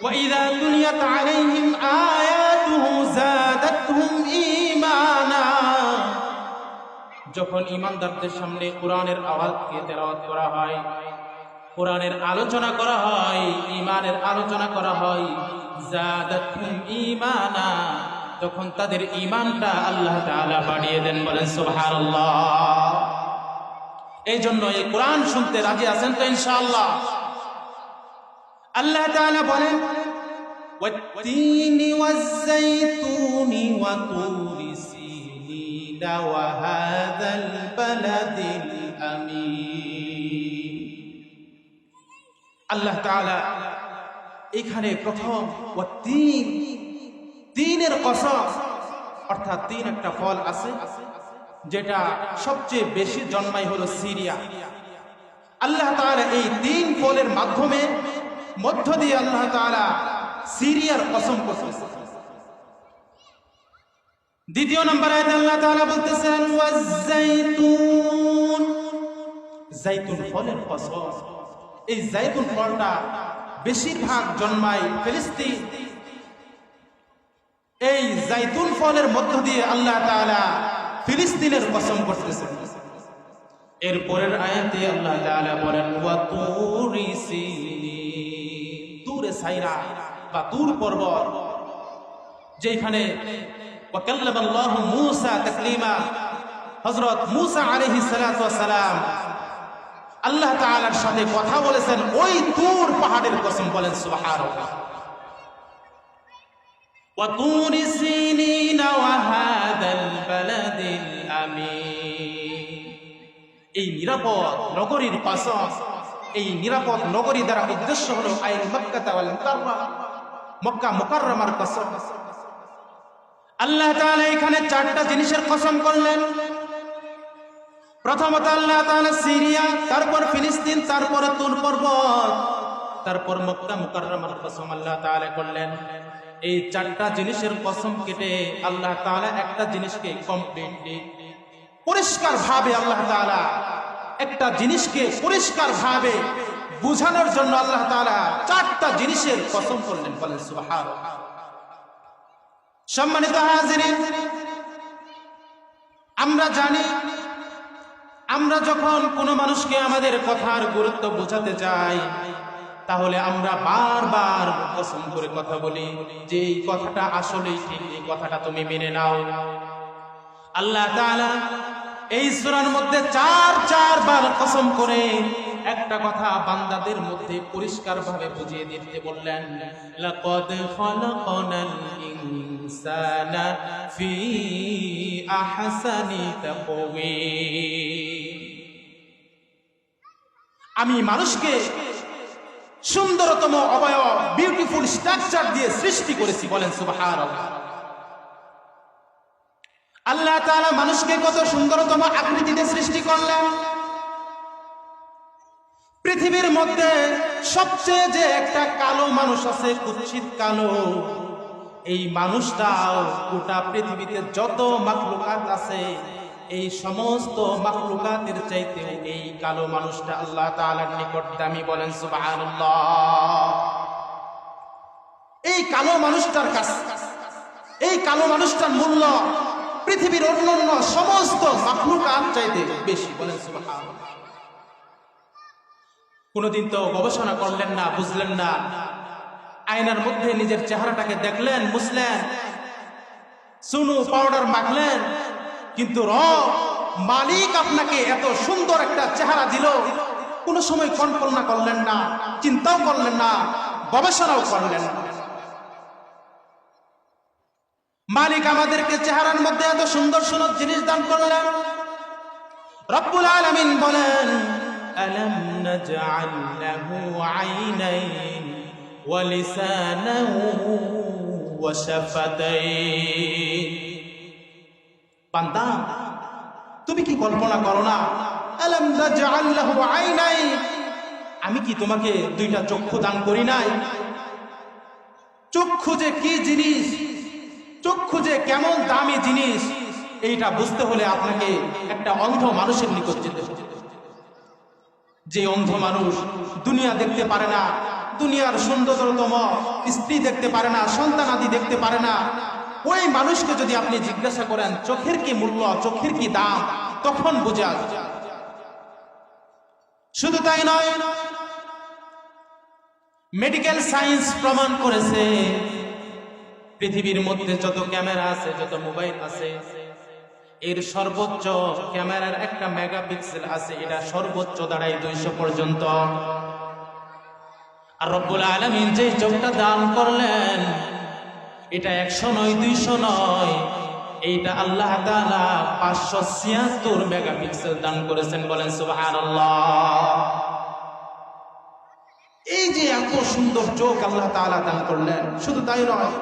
وإذا تليت عليهم آياته زادتهم إيمانا যখন ইমানদারদের সামনে কোরআনের আওয়াজকে তেলাওয়াত করা হয় কোরআনের আলোচনা করা হয় ইমানের আলোচনা করা হয় জাদাতহুম ঈমানা তখন তাদের ঈমানটা আল্লাহ তাআলা বাড়িয়ে দেন বলেন সুবহানাল্লাহ এই জন্য এই কোরআন শুনতে রাজি আছেন তো ইনশাআল্লাহ আল্লাহ তাআলা বলেন والتين والزيتون وطور سينين وهذا البلد الأمين আল্লাহ তাআলা এখানে প্রথম ও তিন তিনের কসম অর্থাৎ তিন একটা ফল আছে যেটা সবচেয়ে বেশি জন্মাই হলো সিরিয়া আল্লাহ তাআলা এই তিন ফলের মাধ্যমে মধ্য দিয়ে আল্লাহ সিরিয়ার কসম করতেছে দ্বিতীয় নম্বর আয়াতে আল্লাহ তাআলা বলতেছেন জাইতুন ফলের কসম এই জাইতুন ফলটা বেশিরভাগ জন্মায় ফিলিস্তিন। এই জাইতুন ফলের মধ্য দিয়ে আল্লাহ তাআলা ফিলিস্তিনের কসম করতেছেন। এর পরের আয়াতে আল্লাহ বলেন তুরে সাইরা বা তুর পর্বত যেখানে ওয়া কাল্লামাল্লাহু মূসা তাকলিমা হযরত মূসা আলাইহিস সালাতু ওয়াস সালাম আল্লাহ তাআলার সাথে কথা বলেছেন ওই তুর পাহাড়ের কসম বলেন সুবহানাল্লাহ وطور سينين وهذا البلد الأمين এই নিরাপদ নগরীর কসম এই নিরাপদ নগরী দ্বারা উদ্দেশ্য হলো আইন মক্কা তাওয়াল মক্কা মুকাররমার আল্লাহ এখানে চারটা জিনিসের কসম করলেন। প্রথমত আল্লাহ সিরিয়া, তারপর ফিলিস্তিন, তারপর তুর পর্বত, তারপর মক্কা মুকাররমার কসম আল্লাহ তাআলা করলেন। এই চারটা জিনিসের কসম কেটে আল্লাহ একটা জিনিসকে কমপ্লিটলি পরিষ্কার ভাবে আল্লাহ একটা জিনিসকে পরিষ্কার ভাবে বুঝানোর জন্য আল্লাহ তাআলা চারটা জিনিসের কসম করলেন, বলেন সম্মানিত আমরা জানি, আমরা যখন কোনো মানুষকে আমাদের কথার গুরুত্ব বোঝাতে চাই, তাহলে আমরা বারবার কসম করে কথা বলি যে এই কথাটা আসলেই ঠিক, এই কথাটা তুমি মেনে নাও। আল্লাহ তাআলা এই সূরার মধ্যে চার, চারবার কসম করে একটা কথা বান্দাদের মধ্যে পরিষ্কারভাবে বুঝিয়ে দিতে বললেন, লাকাদ খালাকনাল ইনসানা ফি আহসানি তাকওয়িম। আমি মানুষকে সুন্দরতম, অবয়ব বিউটিফুল স্ট্রাকচার দিয়ে সৃষ্টি করেছি, বলেন সুবহানাল্লাহ। আল্লাহ তাআলা মানুষকে কত সুন্দরতম আকৃতিতে সৃষ্টি করলেন। পৃথিবীর মধ্যে সবচেয়ে যে একটা কালো মানুষ আছে, কুৎসিত কালো, এই মানুষটাও গোটা পৃথিবীতে যত মাখলুকাত আছে, এই সমস্ত মাখলুকাতের চাইতে এই কালো মানুষটা আল্লাহ তাআলার নিকট দামি বলেন এই কালো মানুষটার কাছে, এই কালো মানুষটার মূল্য পৃথিবীর অন্যান্য সমস্ত মাখলুকাত চাইতে বেশি, বলেন কোনোদিন তো গবেষণা করলেন না, বুঝলেন না। আয়নার মধ্যে নিজের চেহারাটাকে দেখলেন বুঝলেন সুনু পাউডার মাখলেন। কিন্তু মালিক আপনাকে এত সুন্দর একটা চেহারা দিল। কোনো সময় কল্পনা করলেন না, চিন্তাও করলেন না, গবেষণাও করলেন না। মালিক আমাদেরকে চেহারার মধ্যে এত সুন্দর সুন্দর জিনিস দান করলেন রব্বুল আলামিন বলেন ألم نجعل له عينين ولسانا وشفتين বান্দা তুমি কি কল্পনা করো না আলম নাজআল লাহু আইনাইন আমি কি তোমাকে দুইটা চক্ষু দান করি নাই চক্ষু যে কি জিনিস চক্ষু যে কেমন দামি জিনিস, এইটা বুঝতে হলে আপনাকে একটা অন্ধ মানুষের নিকট যেতে যে অন্ধ মানুষ দুনিয়া দেখতে পারে না, দুনিয়ার সুন্দরতম স্ত্রী দেখতে পারে না, সন্তান আদি দেখতে পারে না, ওই মানুষকে যদি আপনি জিজ্ঞাসা করেন, চোখের কি মূল্য, চোখের কি দাম, তখন বোঝা যায়। শুধু তাই নয় মেডিকেল সায়েন্স প্রমাণ করেছে পৃথিবীর মধ্যে যত ক্যামেরা আছে, যত মোবাইল আছে, এর সর্বোচ্চ ক্যামেরার একটা মেগাপিক্সেল আছে, এটা সর্বোচ্চ দাঁড়ায় দুইশো পর্যন্ত। আর রব্বুল আলমিন যে চোখটা দান করলেন, এটা একশো নয়, দুইশো নয়, এইটা আল্লাহ তাআলা পাঁচশো ছিয়াত্তর মেগাপিক্সেল দান করেছেন বলেন সুবাহান এই যে এত সুন্দর চোখ আল্লাহ তাআলা দান করলেন, শুধু তাই নয়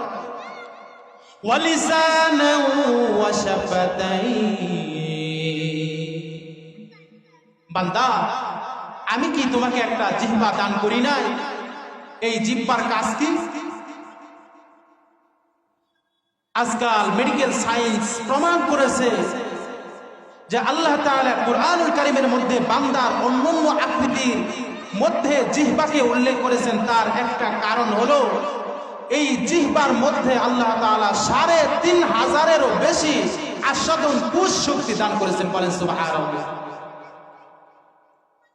বান্দা, আমি কি তোমাকে একটা জিহ্বা দান করি নাই? এই জিহ্বার কাজ কি? আজকাল মেডিকেল সায়েন্স প্রমাণ করেছে যে আল্লাহ তাআলা কারিমের মধ্যে বান্দার অন্যান্য আকৃতির মধ্যে জিহ্বাকে উল্লেখ করেছেন। তার একটা কারণ হলো এই জিহ্বার মধ্যে আল্লাহ তাআলা সাড়ে তিন হাজারেরও বেশি আস্বাদন কুশ শক্তি দান করেছেন, বলেন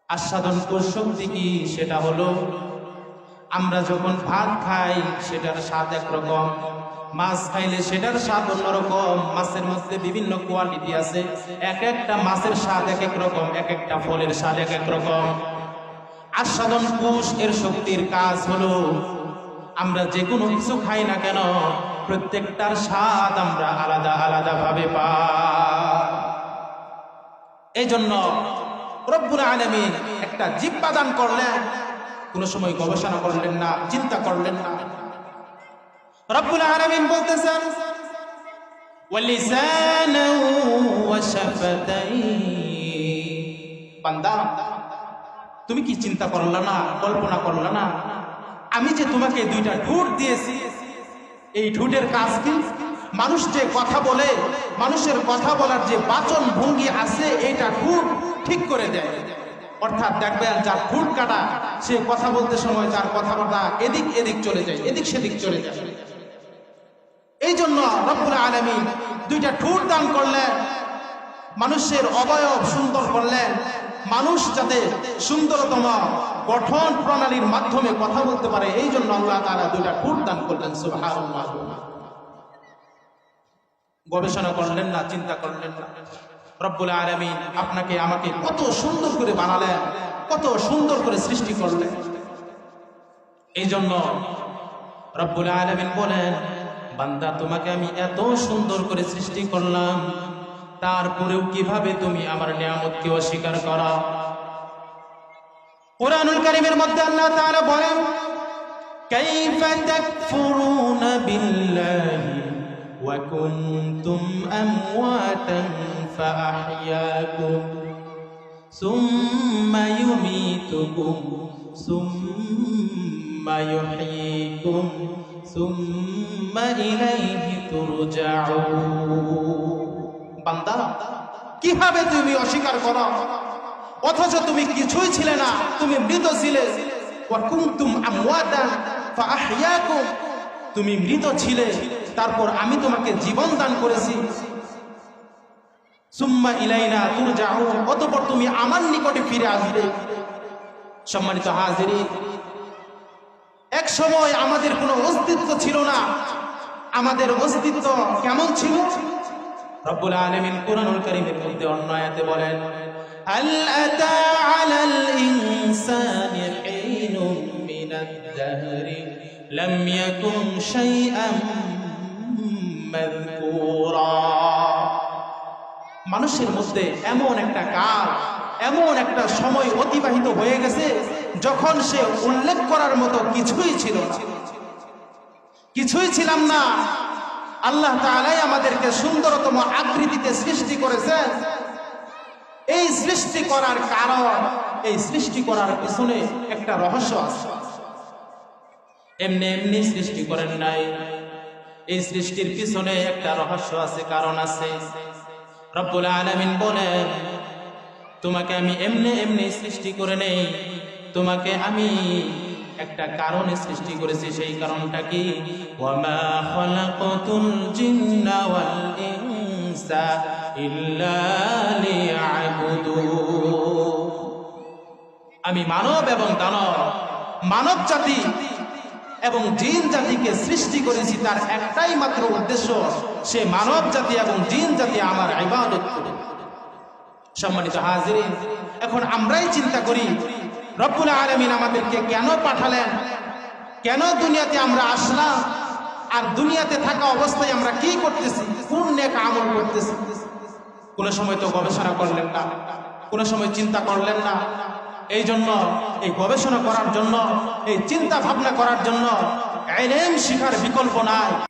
আস্বাদন কোষ শক্তি কি? সেটা হলো, আমরা যখন ভাত খাই, সেটার স্বাদ একরকম, মাছ খাইলে সেটার স্বাদ অন্যরকম, মাছের মধ্যে বিভিন্ন কোয়ালিটি আছে, এক একটা মাছের স্বাদ এক এক রকম, এক একটা ফলের স্বাদ এক এক রকম। আস্বাদন কোষ এর শক্তির কাজ হলো আমরা যে কোনো কিছু খাই না কেন, প্রত্যেকটার স্বাদ আমরা আলাদা আলাদা ভাবে এই জন্য রব্বুল আলমী একটা জিব্বা দান করলেন। কোনো সময় গবেষণা করলেন না, চিন্তা করলেন না। রব্বুল আলমিন বলতেছেন পান্দা তুমি কি চিন্তা করলা না, কল্পনা করলা না? আমি যে তোমাকে দুইটা ঠোঁট দিয়েছি, এই ঠোঁটের কাজ কি? মানুষ যে কথা বলে, মানুষের কথা বলার যে বাচন ভঙ্গি আছে, এইটা ঠোঁট ঠিক করে দেয়। অর্থাৎ দেখবেন, যার ঠোঁট কাটা, সে কথা বলতে সময় তার কথাবার্তা এদিক এদিক চলে যায়, এদিক সেদিক চলে যায়। এই জন্য রব্বুল আলমী দুইটা ঠোঁট দান করলেন, মানুষের অবয়ব সুন্দর করলেন মানুষ যাতে সুন্দরতম গঠন প্রণালীর মাধ্যমে কথা বলতে পারে, এই জন্য আল্লাহ তারা দুইটা ঠোঁট দান করলেন গবেষণা করলেন না, চিন্তা করলেন না। রব্বুল আলমিন আপনাকে আমাকে কত সুন্দর করে বানালেন, কত সুন্দর করে সৃষ্টি করলেন। এই জন্য রব্বুল আলমিন বলেন, বান্দা, তোমাকে আমি এত সুন্দর করে সৃষ্টি করলাম তারপরেও কিভাবে তুমি আমার নিয়ামতকে অস্বীকার করা কোরআনুল কারিমের মধ্যে আল্লাহ তাআলা বলেন কাইফা তাকফুরুনা বিল্লাহি ওয়া কুনতুম আমওয়াতান ফাআহইয়াকুম সুম্মা ইউমীতুকুম সুম্মা ইউহয়ীকুম সুম্মা ইলাইহি তুরজাউন বান্দা, কীভাবে তুমি অস্বীকার করো? অথচ তুমি কিছুই ছিলে না, তুমি মৃত ছিলে। তুমি মৃত ছিলে, তারপর আমি তোমাকে জীবন দান করেছি। সুম্মা ইলাইনা তুরজাউন, অতঃপর তুমি আমার নিকটে ফিরে আসবে। সম্মানিত হাজিরিন, এক সময় আমাদের কোনো অস্তিত্ব ছিল না। আমাদের অস্তিত্ব কেমন ছিল? রব্বুল আলামিন কোরআনুল কারীমের মধ্যে অন্য আয়াতে বলেন, আল আতা আলাল ইনসানি লাম শাইআম মাযকুরা। মানুষের মধ্যে এমন একটা কাল, এমন একটা সময় অতিবাহিত হয়ে গেছে যখন সে উল্লেখ করার মতো কিছুই ছিল কিছুই ছিলাম না। আল্লাহ তাআলাই আমাদেরকে সুন্দরতম আকৃতিতে সৃষ্টি করেছেন। এই সৃষ্টি করার কারণ, এই সৃষ্টি করার পিছনে একটা রহস্য আছে। এমনি এমনি সৃষ্টি করেন নাই। এই সৃষ্টির পিছনে একটা রহস্য আছে, কারণ আছে। রব্বুল আলামিন বলেন, তোমাকে আমি এমনি এমনি সৃষ্টি করে নেই। তোমাকে আমি একটা কারণে সৃষ্টি করেছি, সেই কারণটা কি? আমি মানব এবং দানব, মানব জাতি এবং জিন জাতিকে সৃষ্টি করেছি, তার একটাই মাত্র উদ্দেশ্য, সে মানব জাতি এবং জিন জাতি আমার ইবাদত করে। সম্মানিত হাজিরিন, এখন আমরাই চিন্তা করি রব্বুল আলমিন আমাদেরকে কেন পাঠালেন? কেন দুনিয়াতে আমরা আসলাম? আর দুনিয়াতে থাকা অবস্থায় আমরা কি করতেছি? কোন নেক আমল করতেছি? কোনো সময় তো গবেষণা করলেন না। কোনো সময় চিন্তা করলেন না। এই জন্য, এই গবেষণা করার জন্য, এই চিন্তা ভাবনা করার জন্য এলেম শিখার বিকল্প নাই।